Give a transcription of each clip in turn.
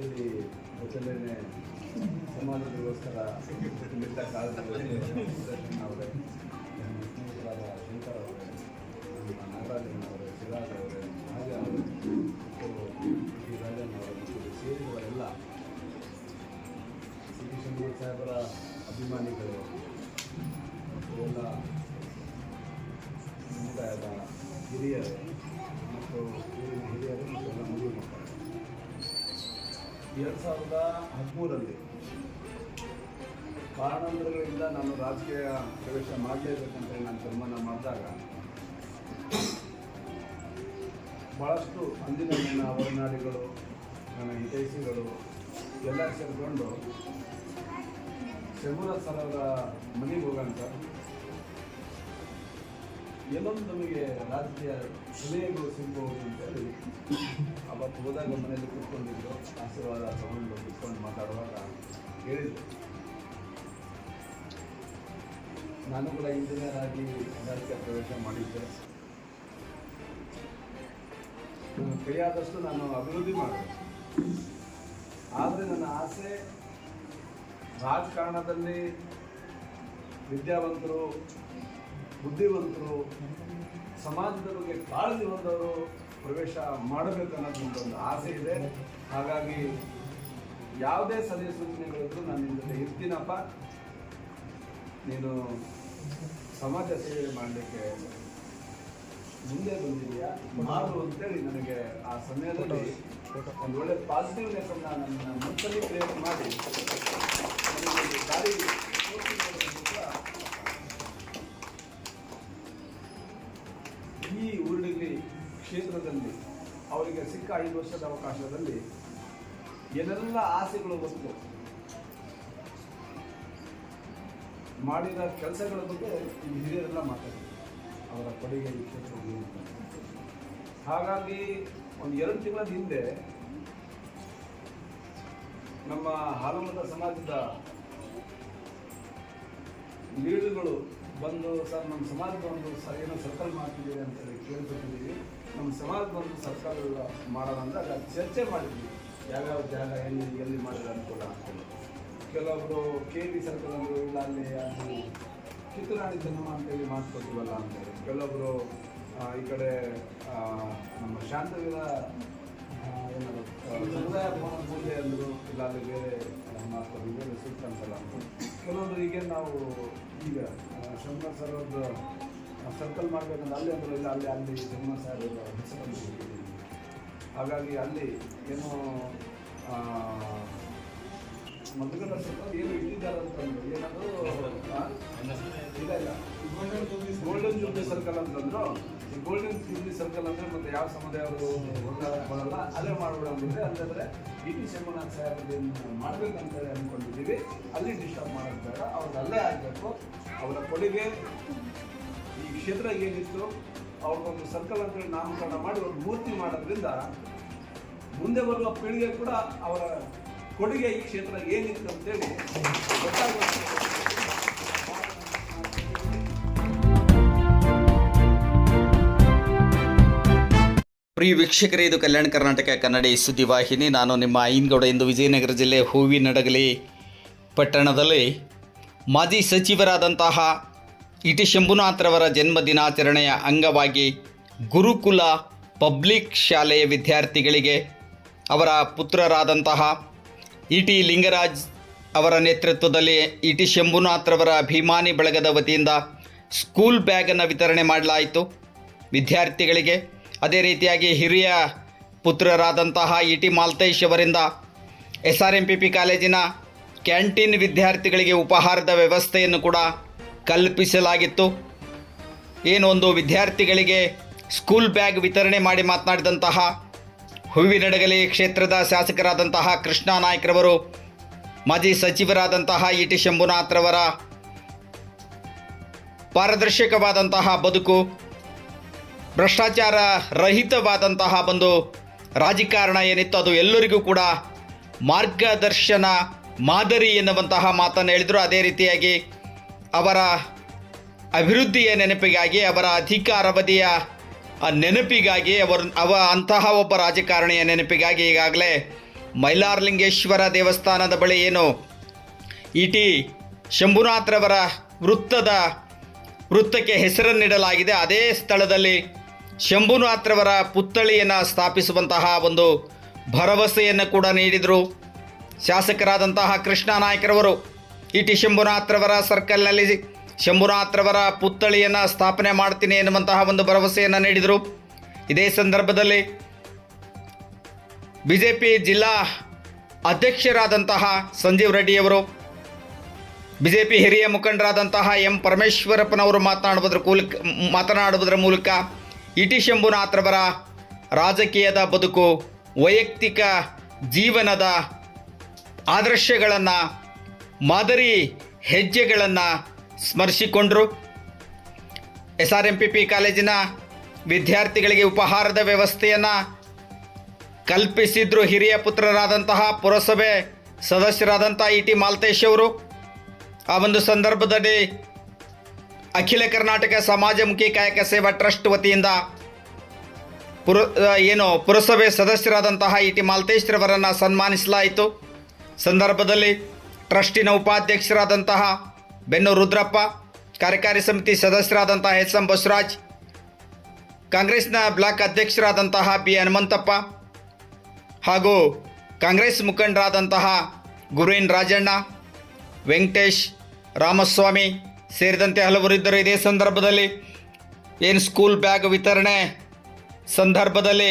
ಇಲ್ಲಿ ಮೊದಲನೇ ಸಮಾಜಕ್ಕೋಸ್ಕರ ನಿಂತ ಕಾಲದಲ್ಲಿ ಸುದರ್ಶನ್ ಅವರೇ ನಮ್ಮ ಸ್ನೇಹಿತರಾದ ಶಂಕರ್ ಅವರೇ ನಮ್ಮ ನಾಗರಾಜನ್ ಅವರೇ ಶಿವರಾಜ್ ಅವರೇ ಮಹಾಜ ಅವರು ಸೇರಿದವರೆಲ್ಲ ಸಿ ಸಾಹೇಬರ ಅಭಿಮಾನಿಗಳು ಎಲ್ಲ ಸಮುದಾಯದ ಹಿರಿಯರು ಮತ್ತು ಊರಿನ ಹಿರಿಯರು ಮತ್ತು ಎಲ್ಲ ಮದುವೆ ಎರಡು ಸಾವಿರದ ಹದಿಮೂರರಲ್ಲಿ ಕಾರಣಾಂತರಗಳಿಂದ ನಾನು ರಾಜಕೀಯ ಪ್ರವೇಶ ಮಾಡಲೇಬೇಕಂತ ನಾನು ತೀರ್ಮಾನ ಮಾಡಿದಾಗ ಭಾಳಷ್ಟು ಅಂದಿನ ನನ್ನ ನನ್ನ ಹಿತೈಷಿಗಳು ಎಲ್ಲ ಸೇರಿಕೊಂಡು ಶಂಭುರ ಸರವರ ಮನೆಗೆ ಹೋಗಂತ ಎಲ್ಲೊಂದು ನಮಗೆ ರಾಜಕೀಯ ಸಲಹೆಗಳು ಸಿಗ್ಬೋದು ಅಂತೇಳಿ ಅವತ್ತು ಹೋದಾಗ ಮನೆಯಲ್ಲಿ ಕೂತ್ಕೊಂಡಿದ್ದು ಆಶೀರ್ವಾದ ತಗೊಂಡು ಕೂತ್ಕೊಂಡು ಮಾತಾಡುವಾಗ ಹೇಳಿದ್ರು. ನಾನು ಕೂಡ ಇಂಜಿನಿಯರ್ ಆಗಿ ರಾಜಕೀಯ ಪ್ರವೇಶ ಮಾಡಿದ್ದೆ. ಕೈಯಾದಷ್ಟು ನಾನು ಅಭಿವೃದ್ಧಿ ಮಾಡಿದೆ. ಆದರೆ ನನ್ನ ಆಸೆ ರಾಜಕಾರಣದಲ್ಲಿ ವಿದ್ಯಾವಂತರು, ಬುದ್ಧಿವಂತರು, ಸಮಾಜದ ಬಗ್ಗೆ ಕಾಳಜಿ ಹೊಂದವರು ಪ್ರವೇಶ ಮಾಡಬೇಕು ಅನ್ನೋದು ಒಂದು ಆಸೆ ಇದೆ. ಹಾಗಾಗಿ ಯಾವುದೇ ಸಲಹೆ ಸೂಚನೆಗಳಿದ್ರು ನಾನು ನಿಮ್ಮ ಜೊತೆ ಇರ್ತೀನಪ್ಪ. ನೀನು ಸಮಾಜ ಸೇವೆ ಮಾಡಲಿಕ್ಕೆ ಮುಂದೆ ಬಂದಿದೆಯಾ? ಮಾಡು ಅಂತೇಳಿ ನನಗೆ ಆ ಸಮಯದಲ್ಲಿ ಒಂದು ಒಳ್ಳೆ ಪಾಸಿಟಿವ್ನೆಸ್ ಅನ್ನ ನನ್ನ ಮನಸ್ಸಲ್ಲಿ ಕ್ರಿಯೇಟ್ ಮಾಡಿ ನನಗೆ ದಾರಿ ಈ ಊರಿನಲ್ಲಿ ಕ್ಷೇತ್ರದಲ್ಲಿ ಅವರಿಗೆ ಸಿಕ್ಕ ಐದು ವರ್ಷದ ಅವಕಾಶದಲ್ಲಿ ಏನೆಲ್ಲ ಆಸೆಗಳು ಬಂತು ಮಾಡಿದ ಕೆಲಸಗಳ ಬಗ್ಗೆ ಈ ಹಿರಿಯರೆಲ್ಲ ಮಾತಾಡಿದ್ರು. ಅವರ ಕೊಡುಗೆ ವಿಶೇಷವಾಗಿ ಹಾಗಾಗಿ ಒಂದು ಎರಡು ತಿಂಗಳ ಹಿಂದೆ ನಮ್ಮ ಹಾಲಮತ ಸಮಾಜದ ಲೀಡರ್ಗಳು ಬಂದು ಸರ್, ನಮ್ಮ ಸಮಾಜದ ಒಂದು ಸರ್ ಏನೋ ಸರ್ಕಲ್ ಮಾಡ್ತಿದ್ದೀವಿ ಅಂತೇಳಿ ಕೇಳ್ಕೊತಿದ್ದೀವಿ ನಮ್ಮ ಸಮಾಜದ ಒಂದು ಸರ್ಕಲ್ ಮಾಡೋಣ ಅಂದಾಗ ಚರ್ಚೆ ಮಾಡಿದ್ವಿ. ಯಾವ್ಯಾವ ಜಾಗ, ಎಲ್ಲಿ ಎಲ್ಲಿ ಮಾಡಿದ್ರೆ ಅನುಕೂಲ ಅಂತೇಳಿ ಕೆಲವೊಬ್ರು ಕೆ ಬಿ ಸರ್ಕಲ್ ಅಂದರು, ಇಲ್ಲ ಅಲ್ಲಿ ಅದು ಕಿತ್ತೂರಾಣಿ ಜನ್ಮ ಅಂತೇಳಿ ಮಾಡ್ಕೊತೀವಲ್ಲ ಅಂತೇಳಿ ಕೆಲವೊಬ್ರು ಆ, ಈ ಕಡೆ ನಮ್ಮ ಶಾಂತವೀರ ಸಮುದಾಯ ಭವನ ಪೂಜೆ ಅಂದರು ಇಲ್ಲ ಅಲ್ಲಿ ಬೇರೆ ಮಾತುಕೊತೀವಿ ಬೇರೆ ಸೂಕ್ತ ಅಂತಲ್ಲ. ಕೆಲವೊಂದು ಈಗ ನಾವು ಈಗ ಶಂಕರ್ ಸರ್ ಅವ್ರದ್ದು ಸರ್ಕಲ್ ಮಾಡ್ಬೇಕಂದ್ರೆ ಅಲ್ಲಿ ಅಂದರು ಇಲ್ಲ ಅಲ್ಲಿ ಅಲ್ಲಿ ಸರ್ ಹೆಸರು ಹಾಗಾಗಿ ಅಲ್ಲಿ ಏನು ಮಧುಕರ ಸರ್ಕಲ್ ಏನು ಇಟ್ಟಿದ್ದಾರೆ ಅಂತಂದ್ರು ಅಂತಂದ್ರು, ಈ ಗೋಲ್ಡನ್ ಜೂಬ್ಲಿ ಸರ್ಕಲ್ ಅಂದ್ರೆ ಮತ್ತೆ ಯಾವ ಸಮುದಾಯವರು ಅವರು ಬರಲ್ಲ ಅಲ್ಲೇ ಮಾಡ್ಬಿಡ ಅಂದ್ರೆ ಅಂತಂದ್ರೆ ಬಿ ಟಿ ಶಂಭುನಾಥ್ ಸಾಹೇಬ್ ಮಾಡ್ಬೇಕಂತೇಳಿ ಅನ್ಕೊಂಡಿದ್ದೀವಿ. ಅಲ್ಲಿ ಡಿಸ್ಟರ್ಬ್ ಮಾಡೋದು ಬೇಡ ಅವ್ರಿಗೆ ಅಲ್ಲೇ ಆಗಬೇಕು. ಅವರ ಕೊಡುಗೆ ಈ ಕ್ಷೇತ್ರ ಏನಿತ್ತು ಅವ್ರಿಗೊಂದು ಸರ್ಕಲ್ ಅಂತೇಳಿ ನಾಮಕರಣ ಮಾಡಿ ಒಂದು ಮೂರ್ತಿ ಮಾಡೋದ್ರಿಂದ ಮುಂದೆ ಬರುವ ಪೀಳಿಗೆ ಕೂಡ ಅವರ ಕೊಡುಗೆ ಈ ಕ್ಷೇತ್ರ ಏನಿತ್ತು ಅಂತೇಳಿ ಗೊತ್ತಾಗುತ್ತೆ ಪ್ರಿಯ ವೀಕ್ಷಕರೇ, ಇದು ಕಲ್ಯಾಣ ಕರ್ನಾಟಕ ಕನ್ನಡ ಸುದ್ದಿವಾಹಿನಿ ನಾನು ನಿಮ್ಮ ಐನ್ಗೌಡ ಇಂದು ವಿಜಯನಗರ ಜಿಲ್ಲೆ ಹೂವಿನಡಗಲಿ ಪಟ್ಟಣದಲ್ಲಿ ಮಾಜಿ ಸಚಿವರಾದಂತಹ ಇಟಿ ಶಂಭುನಾಥ್ರವರ ಜನ್ಮ ದಿನಾಚರಣೆಯ ಅಂಗವಾಗಿ ಗುರುಕುಲ ಪಬ್ಲಿಕ್ ಶಾಲೆಯ ವಿದ್ಯಾರ್ಥಿಗಳಿಗೆ ಅವರ ಪುತ್ರರಾದಂತಹ ಇ ಟಿ ಲಿಂಗರಾಜ್ ಅವರ ನೇತೃತ್ವದಲ್ಲಿ ಇ ಟಿ ಶಂಭುನಾಥ್ರವರ ಅಭಿಮಾನಿ ಬಳಗದ ವತಿಯಿಂದ ಸ್ಕೂಲ್ ಬ್ಯಾಗನ್ನು ವಿತರಣೆ ಮಾಡಲಾಯಿತು. ವಿದ್ಯಾರ್ಥಿಗಳಿಗೆ ಅದೇ ರೀತಿಯಾಗಿ ಹಿರಿಯ ಪುತ್ರರಾದಂತಹ ಇ ಟಿ ಮಾಲ್ತೇಶ್ ಅವರಿಂದ S R M P P ಕಾಲೇಜಿನ ಕ್ಯಾಂಟೀನ್ ವಿದ್ಯಾರ್ಥಿಗಳಿಗೆ ಉಪಹಾರದ ವ್ಯವಸ್ಥೆಯನ್ನು ಕೂಡ ಕಲ್ಪಿಸಲಾಗಿತ್ತು. ಏನೊಂದು ವಿದ್ಯಾರ್ಥಿಗಳಿಗೆ ಸ್ಕೂಲ್ ಬ್ಯಾಗ್ ವಿತರಣೆ ಮಾಡಿ ಮಾತನಾಡಿದಂತಹ ಹೂವಿನಡಗಲಿ ಕ್ಷೇತ್ರದ ಶಾಸಕರಾದಂತಹ ಕೃಷ್ಣ ನಾಯ್ಕರವರು, ಮಾಜಿ ಸಚಿವರಾದಂತಹ ಇ ಟಿ ಶಂಭುನಾಥ್ರವರ ಪಾರದರ್ಶಕವಾದಂತಹ ಬದುಕು ಭ್ರಷ್ಟಾಚಾರ ರಹಿತವಾದಂತಹ ಒಂದು ರಾಜಕಾರಣ ಏನಿತ್ತು ಅದು ಎಲ್ಲರಿಗೂ ಕೂಡ ಮಾರ್ಗದರ್ಶನ ಮಾದರಿ ಎನ್ನುವಂತಹ ಮಾತನ್ನು ಹೇಳಿದರು. ಅದೇ ರೀತಿಯಾಗಿ ಅವರ ಅಭಿವೃದ್ಧಿಯ ನೆನಪಿಗಾಗಿ, ಅವರ ಅಧಿಕಾರ ಅವಧಿಯ ನೆನಪಿಗಾಗಿ, ಅವರು, ಅವ, ಅಂತಹ ಒಬ್ಬ ರಾಜಕಾರಣಿಯ ನೆನಪಿಗಾಗಿ ಈಗಾಗಲೇ ಮೈಲಾರಲಿಂಗೇಶ್ವರ ದೇವಸ್ಥಾನದ ಬಳಿ ಏನು ಇಟಿ ಶಂಭುನಾಥ್ರವರ ವೃತ್ತದ ವೃತ್ತಕ್ಕೆ ಹೆಸರನ್ನಿಡಲಾಗಿದೆ. ಅದೇ ಸ್ಥಳದಲ್ಲಿ ಶಂಭುನಾಥ್ರವರ ಪುತ್ಥಳಿಯನ್ನು ಸ್ಥಾಪಿಸುವಂತಹ ಒಂದು ಭರವಸೆಯನ್ನು ಕೂಡ ನೀಡಿದರು. ಶಾಸಕರಾದಂತಹ ಕೃಷ್ಣ ನಾಯ್ಕರವರು ಇ ಟಿ ಶಂಭುನಾಥ್ರವರ ಸರ್ಕಲ್ನಲ್ಲಿ ಶಂಭುನಾಥ್ರವರ ಪುತ್ಥಳಿಯನ್ನು ಸ್ಥಾಪನೆ ಮಾಡ್ತೀನಿ ಎನ್ನುವಂತಹ ಒಂದು ಭರವಸೆಯನ್ನು ನೀಡಿದರು. ಇದೇ ಸಂದರ್ಭದಲ್ಲಿ ಬಿ ಜೆ ಪಿ ಜಿಲ್ಲಾ ಅಧ್ಯಕ್ಷರಾದಂತಹ ಸಂಜೀವ್ ರೆಡ್ಡಿಯವರು ಬಿ ಜೆ ಪಿ ಹಿರಿಯ ಮುಖಂಡರಾದಂತಹ ಎಂ ಪರಮೇಶ್ವರಪ್ಪನವರು ಮಾತನಾಡುವುದರ ಮೂಲಕ ಮಾತನಾಡುವುದರ ಮೂಲಕ ಇ ಟಿ ಶಂಭುನಾಥ್ರವರ ರಾಜಕೀಯದ ಬದುಕು, ವೈಯಕ್ತಿಕ ಜೀವನದ ಆದರ್ಶಗಳನ್ನು, ಮಾದರಿ ಹೆಜ್ಜೆಗಳನ್ನು ಸ್ಮರಿಸಿಕೊಂಡರು. S R M P P ಕಾಲೇಜಿನ ವಿದ್ಯಾರ್ಥಿಗಳಿಗೆ ಉಪಹಾರದ ವ್ಯವಸ್ಥೆಯನ್ನು ಕಲ್ಪಿಸಿದ್ರು ಹಿರಿಯ ಪುತ್ರರಾದಂತಹ ಪುರಸಭೆ ಸದಸ್ಯರಾದಂಥ ಇ ಟಿ ಮಾಲ್ತೇಶ್ ಅವರು. ಆ ಒಂದು ಸಂದರ್ಭದಲ್ಲಿ ಅಖಿಲ ಕರ್ನಾಟಕ ಸಮಾಜಮುಖಿ ಕಾಯಕ ಸೇವಾ ಟ್ರಸ್ಟ್ ವತಿಯಿಂದ ಪುರ ಏನು ಪುರಸಭೆ ಸದಸ್ಯರಾದಂತಹ ಇ ಟಿ ಮಾಲ್ತೇಶ್ರವರನ್ನು ಸನ್ಮಾನಿಸಲಾಯಿತು. ಸಂದರ್ಭದಲ್ಲಿ ಟ್ರಸ್ಟಿನ ಉಪಾಧ್ಯಕ್ಷರಾದಂತಹ ಬೆನ್ನು ರುದ್ರಪ್ಪ, ಕಾರ್ಯಕಾರಿ ಸಮಿತಿ ಸದಸ್ಯರಾದಂತಹ ಎಸ್ ಎಂ ಬಸವರಾಜ್, ಕಾಂಗ್ರೆಸ್ನ ಬ್ಲಾಕ್ ಅಧ್ಯಕ್ಷರಾದಂತಹ ಬಿ ಹನುಮಂತಪ್ಪ ಹಾಗೂ ಕಾಂಗ್ರೆಸ್ ಮುಖಂಡರಾದಂತಹ ಗುರುವಿನ್ ರಾಜಣ್ಣ, ವೆಂಕಟೇಶ್ ರಾಮಸ್ವಾಮಿ ಸೇರಿದಂತೆ ಹಲವರು ಇದ್ದರು. ಇದೇ ಸಂದರ್ಭದಲ್ಲಿ ಏನು ಸ್ಕೂಲ್ ಬ್ಯಾಗ್ ವಿತರಣೆ ಸಂದರ್ಭದಲ್ಲಿ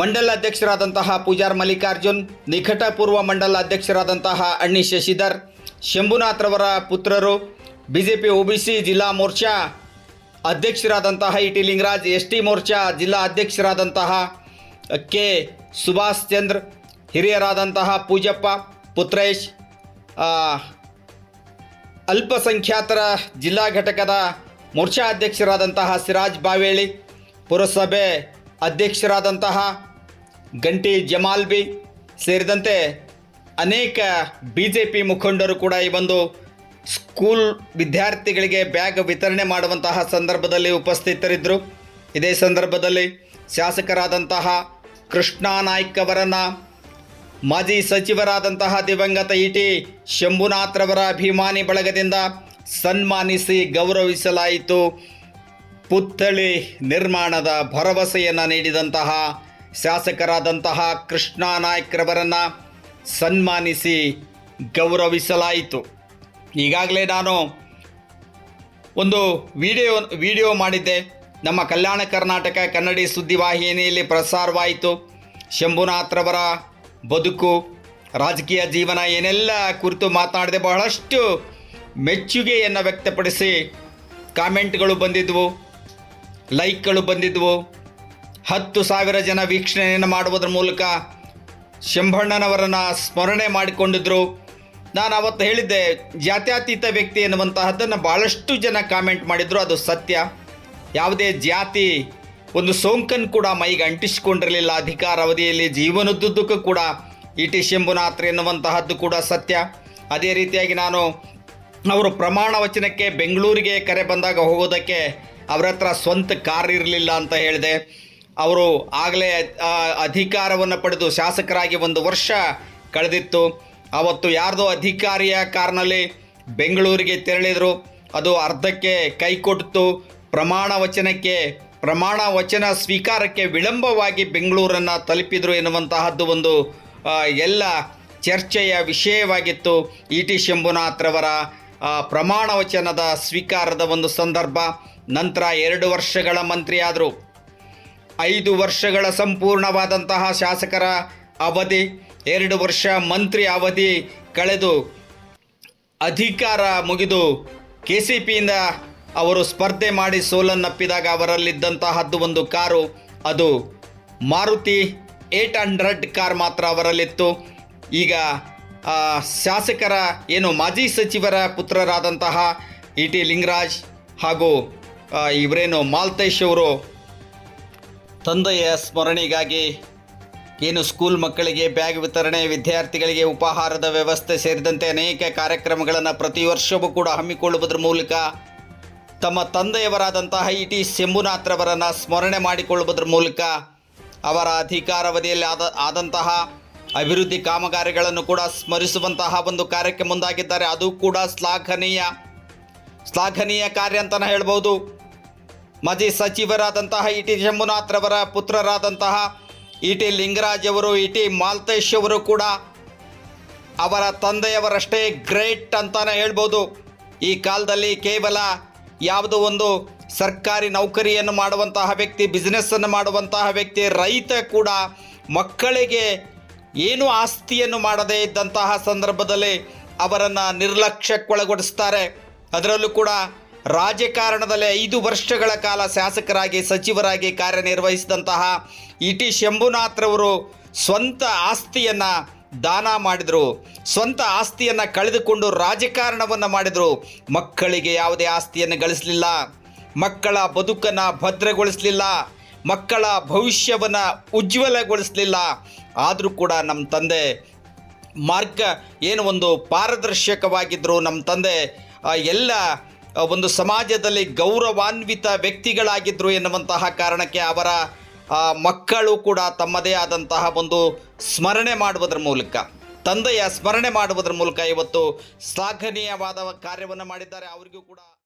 ಮಂಡಲ ಅಧ್ಯಕ್ಷರಾದಂತಹ ಪೂಜಾರ್ ಮಲ್ಲಿಕಾರ್ಜುನ್, ನಿಕಟಪೂರ್ವ ಮಂಡಲ ಅಧ್ಯಕ್ಷರಾದಂತಹ ಅಣ್ಣಿ ಶಶಿಧರ್ ಶಂಭುನಾಥ್ರವರ ಪುತ್ರರು B J P O B C, ಜಿಲ್ಲಾ ಮೋರ್ಚಾ ಅಧ್ಯಕ್ಷರಾದಂತಹ E T Lingaraj, S T Morcha ಜಿಲ್ಲಾ ಅಧ್ಯಕ್ಷರಾದಂತಹ ಕೆ ಸುಭಾಷ್ ಚಂದ್ರ, ಹಿರಿಯರಾದಂತಹ ಪೂಜಪ್ಪ, ಪುತ್ರೇಶ್ ಅಲ್ಪಸಂಖ್ಯಾತರ ಜಿಲ್ಲಾ ಘಟಕದ ಮೋರ್ಚಾ ಅಧ್ಯಕ್ಷರಾದಂತಹ ಸಿರಾಜ್ ಬಾವೇಳಿ, ಪುರಸಭೆ ಅಧ್ಯಕ್ಷರಾದಂತಹ ಗಂಟಿ ಜಮಾಲ್ಬಿ ಸೇರಿದಂತೆ ಅನೇಕ ಬಿ ಜೆ ಪಿ ಮುಖಂಡರು ಕೂಡ ಈ ಒಂದು ಸ್ಕೂಲ್ ವಿದ್ಯಾರ್ಥಿಗಳಿಗೆ ಬ್ಯಾಗ್ ವಿತರಣೆ ಮಾಡುವಂತಹ ಸಂದರ್ಭದಲ್ಲಿ ಉಪಸ್ಥಿತರಿದ್ದರು. ಇದೇ ಸಂದರ್ಭದಲ್ಲಿ ಶಾಸಕರಾದಂತಹ ಕೃಷ್ಣಾ ನಾಯ್ಕ್ ಅವರನ್ನು ಮಾಜಿ ಸಚಿವರಾದಂತಹ ದಿವಂಗತ ಇಟಿ ಶಂಭುನಾಥ್ರವರ ಅಭಿಮಾನಿ ಬಳಗದಿಂದ ಸನ್ಮಾನಿಸಿ ಗೌರವಿಸಲಾಯಿತು. ಪುತ್ಥಳಿ ನಿರ್ಮಾಣದ ಭರವಸೆಯನ್ನು ನೀಡಿದಂತಹ ಶಾಸಕರಾದಂತಹ ಕೃಷ್ಣಾ ನಾಯ್ಕ್ರವರನ್ನು ಸನ್ಮಾನಿಸಿ ಗೌರವಿಸಲಾಯಿತು. ಈಗಾಗಲೇ ನಾನು ಒಂದು ವಿಡಿಯೋ ವಿಡಿಯೋ ಮಾಡಿದ್ದೆ. ನಮ್ಮ ಕಲ್ಯಾಣ ಕರ್ನಾಟಕ ಕನ್ನಡಿ ಸುದ್ದಿವಾಹಿನಿಯಲ್ಲಿ ಪ್ರಸಾರವಾಯಿತು. ಶಂಭುನಾಥ್ರವರ ಬದುಕು, ರಾಜಕೀಯ ಜೀವನ ಏನೆಲ್ಲ ಕುರಿತು ಮಾತನಾಡಿದೆ ಬಹಳಷ್ಟು ಮೆಚ್ಚುಗೆಯನ್ನು ವ್ಯಕ್ತಪಡಿಸಿ ಕಾಮೆಂಟ್ಗಳು ಬಂದಿದ್ವು, ಲೈಕ್ಗಳು ಬಂದಿದ್ವು. ಹತ್ತು ಸಾವಿರ ಜನ ವೀಕ್ಷಣೆಯನ್ನು ಮಾಡುವುದರ ಮೂಲಕ ಶಂಭಣ್ಣನವರನ್ನು ಸ್ಮರಣೆ ಮಾಡಿಕೊಂಡಿದ್ರು. ನಾನು ಅವತ್ತು ಹೇಳಿದ್ದೆ, ಜಾತ್ಯತೀತ ವ್ಯಕ್ತಿ ಎನ್ನುವಂತಹದ್ದನ್ನು ಭಾಳಷ್ಟು ಜನ ಕಾಮೆಂಟ್ ಮಾಡಿದರು, ಅದು ಸತ್ಯ. ಯಾವುದೇ ಜಾತಿ ಒಂದು ಸೋಂಕನ್ನು ಕೂಡ ಮೈಗೆ ಅಂಟಿಸಿಕೊಂಡಿರಲಿಲ್ಲ. ಅಧಿಕಾರ ಅವಧಿಯಲ್ಲಿ ಜೀವನದುದ್ದಕ್ಕೂ ಕೂಡ ಇ ಟಿ ಶಂಭುನಾಥ್ ಎನ್ನುವಂತಹದ್ದು ಕೂಡ ಸತ್ಯ. ಅದೇ ರೀತಿಯಾಗಿ ನಾನು ಅವರು ಪ್ರಮಾಣ ವಚನಕ್ಕೆ ಬೆಂಗಳೂರಿಗೆ ಕರೆ ಬಂದಾಗ ಹೋಗೋದಕ್ಕೆ ಅವರ ಹತ್ರ ಸ್ವಂತ ಕಾರ್ ಇರಲಿಲ್ಲ ಅಂತ ಹೇಳಿದೆ. ಅವರು ಆಗಲೇ ಅಧಿಕಾರವನ್ನು ಪಡೆದು ಶಾಸಕರಾಗಿ ಒಂದು ವರ್ಷ ಕಳೆದಿತ್ತು. ಅವತ್ತು ಯಾರ್ದೋ ಅಧಿಕಾರಿಯ ಕಾರ್ನಲ್ಲಿ ಬೆಂಗಳೂರಿಗೆ ತೆರಳಿದರು. ಅದು ಅರ್ಧಕ್ಕೆ ಕೈ ಕೊಡ್ತು ಪ್ರಮಾಣ ವಚನಕ್ಕೆ ಪ್ರಮಾಣ ವಚನ ಸ್ವೀಕಾರಕ್ಕೆ ವಿಳಂಬವಾಗಿ ಬೆಂಗಳೂರನ್ನು ತಲುಪಿದರು ಎನ್ನುವಂತಹದ್ದು ಒಂದು ಎಲ್ಲ ಚರ್ಚೆಯ ವಿಷಯವಾಗಿತ್ತು. ಇ ಟಿ ಶಂಭುನಾಥ್ರವರ ಪ್ರಮಾಣ ವಚನದ ಸ್ವೀಕಾರದ ಒಂದು ಸಂದರ್ಭ. ನಂತರ ಎರಡು ವರ್ಷಗಳ ಮಂತ್ರಿಯಾದರು ಐದು ವರ್ಷಗಳ ಸಂಪೂರ್ಣವಾದಂತಹ ಶಾಸಕರ ಅವಧಿ, ಎರಡು ವರ್ಷ ಮಂತ್ರಿ ಅವಧಿ ಕಳೆದು ಅಧಿಕಾರ ಮುಗಿದು ಕೆ ಸಿ ಪಿಯಿಂದ ಅವರು ಸ್ಪರ್ಧೆ ಮಾಡಿ ಸೋಲನ್ನಪ್ಪಿದಾಗ ಅವರಲ್ಲಿದ್ದಂತಹದ್ದು ಒಂದು ಕಾರು. ಅದು ಮಾರುತಿ ಏಟ್ ಹಂಡ್ರೆಡ್ ಕಾರ್ ಮಾತ್ರ ಅವರಲ್ಲಿತ್ತು. ಈಗ ಶಾಸಕರ, ಏನು ಮಾಜಿ ಸಚಿವರ ಪುತ್ರರಾದಂತಹ ಇ ಟಿ ಲಿಂಗರಾಜ್ ಹಾಗೂ ಇವರೇನು ಮಾಲ್ತೇಶ್ ಅವರು ತಂದೆಯ ಸ್ಮರಣೆಗಾಗಿ ಏನು ಸ್ಕೂಲ್ ಮಕ್ಕಳಿಗೆ ಬ್ಯಾಗ್ ವಿತರಣೆ, ವಿದ್ಯಾರ್ಥಿಗಳಿಗೆ ಉಪಹಾರದ ವ್ಯವಸ್ಥೆ ಸೇರಿದಂತೆ ಅನೇಕ ಕಾರ್ಯಕ್ರಮಗಳನ್ನು ಪ್ರತಿ ವರ್ಷವೂ ಕೂಡ ಹಮ್ಮಿಕೊಳ್ಳುವುದರ ಮೂಲಕ ತಮ್ಮ ತಂದೆಯವರಾದಂತಹ ಇ ಟಿ ಶಂಭುನಾಥ್ರವರನ್ನು ಸ್ಮರಣೆ ಮಾಡಿಕೊಳ್ಳುವುದರ ಮೂಲಕ ಅವರ ಅಧಿಕಾರಾವಧಿಯಲ್ಲಿ ಆದ, ಆದಂತಹ ಅಭಿವೃದ್ಧಿ ಕಾಮಗಾರಿಗಳನ್ನು ಕೂಡ ಸ್ಮರಿಸುವಂತಹ ಒಂದು ಕಾರ್ಯಕ್ಕೆ ಮುಂದಾಗಿದ್ದಾರೆ. ಅದು ಕೂಡ ಶ್ಲಾಘನೀಯ ಶ್ಲಾಘನೀಯ ಕಾರ್ಯ ಅಂತಲೇ ಹೇಳ್ಬೋದು. ಮಾಜಿ ಸಚಿವರಾದಂತಹ ಇ ಟಿ ಶಂಭುನಾಥ್ರವರ ಪುತ್ರರಾದಂತಹ ಇ ಟಿ ಲಿಂಗರಾಜ್ ಅವರು ಇ ಟಿ ಮಾಲ್ತೇಶ್ ಅವರು ಕೂಡ ಅವರ ತಂದೆಯವರಷ್ಟೇ ಗ್ರೇಟ್ ಅಂತಲೇ ಹೇಳ್ಬೋದು. ಈ ಕಾಲದಲ್ಲಿ ಕೇವಲ ಯಾವುದೋ ಒಂದು ಸರ್ಕಾರಿ ನೌಕರಿಯನ್ನು ಮಾಡುವಂತಹ ವ್ಯಕ್ತಿ ಬಿಸ್ನೆಸ್ಸನ್ನು ಮಾಡುವಂತಹ ವ್ಯಕ್ತಿ, ರೈತ ಕೂಡ ಮಕ್ಕಳಿಗೆ ಏನು ಆಸ್ತಿಯನ್ನು ಮಾಡದೇ ಇದ್ದಂತಹ ಸಂದರ್ಭದಲ್ಲಿ ಅವರನ್ನು ನಿರ್ಲಕ್ಷ್ಯಕ್ಕೊಳಗೊಡಿಸ್ತಾರೆ ಅದರಲ್ಲೂ ಕೂಡ ರಾಜಕಾರಣದಲ್ಲಿ ಐದು ವರ್ಷಗಳ ಕಾಲ ಶಾಸಕರಾಗಿ, ಸಚಿವರಾಗಿ ಕಾರ್ಯನಿರ್ವಹಿಸಿದಂತಹ ಇ ಟಿ ಶಂಭುನಾಥ್ರವರು ಸ್ವಂತ ಆಸ್ತಿಯನ್ನು ದಾನ ಮಾಡಿದರು, ಸ್ವಂತ ಆಸ್ತಿಯನ್ನು ಕಳೆದುಕೊಂಡು ರಾಜಕಾರಣವನ್ನು ಮಾಡಿದರು. ಮಕ್ಕಳಿಗೆ ಯಾವುದೇ ಆಸ್ತಿಯನ್ನು ಗಳಿಸಲಿಲ್ಲ. ಮಕ್ಕಳ ಬದುಕನ್ನು ಭದ್ರಗೊಳಿಸಲಿಲ್ಲ. ಮಕ್ಕಳ ಭವಿಷ್ಯವನ್ನು ಉಜ್ವಲಗೊಳಿಸಲಿಲ್ಲ. ಆದರೂ ಕೂಡ ನಮ್ಮ ತಂದೆ ಮಾರ್ಗ ಏನು ಒಂದು ಪಾರದರ್ಶಕವಾಗಿದ್ದರು ನಮ್ಮ ತಂದೆ ಎಲ್ಲ ಒಂದು ಸಮಾಜದಲ್ಲಿ ಗೌರವಾನ್ವಿತ ವ್ಯಕ್ತಿಗಳಾಗಿದ್ದರು ಎನ್ನುವಂತಹ ಕಾರಣಕ್ಕೆ ಅವರ ಆ, ಮಕ್ಕಳು ಕೂಡ ತಮ್ಮದೇ ಆದಂತಹ ಒಂದು ಸ್ಮರಣೆ ಮಾಡುವುದರ ಮೂಲಕ ತಂದೆಯ ಸ್ಮರಣೆ ಮಾಡುವುದರ ಮೂಲಕ ಇವತ್ತು ಶ್ಲಾಘನೀಯವಾದ ಕಾರ್ಯವನ್ನು ಮಾಡಿದ್ದಾರೆ. ಅವರಿಗೂ ಕೂಡ